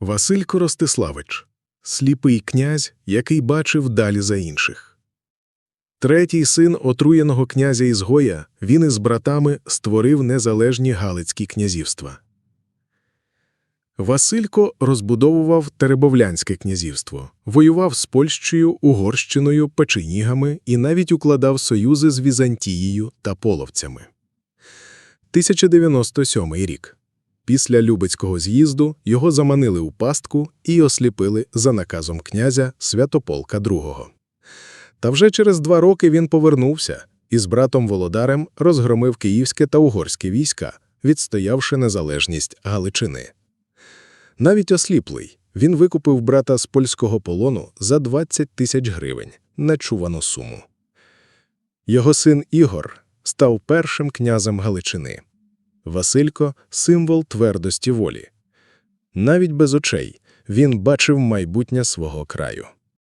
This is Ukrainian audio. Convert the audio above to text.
Василько Ростиславич сліпий князь, який бачив далі за інших. Третій син отруєного князя Ізгоя, він із братами створив незалежні Галицькі князівства. Василько розбудовував Теребовлянське князівство, воював з Польщею, Угорщиною, Печенігами і навіть укладав союзи з Візантією та половцями. 1097 рік. Після Любецького з'їзду його заманили у пастку і осліпили за наказом князя Святополка II. Та вже через два роки він повернувся і з братом Володарем розгромив київське та угорське війська, відстоявши незалежність Галичини. Навіть осліплий, він викупив брата з польського полону за 20 тисяч гривень, нечувану суму. Його син Ігор став першим князем Галичини. Василько – символ твердості волі. Навіть без очей він бачив майбутнє свого краю.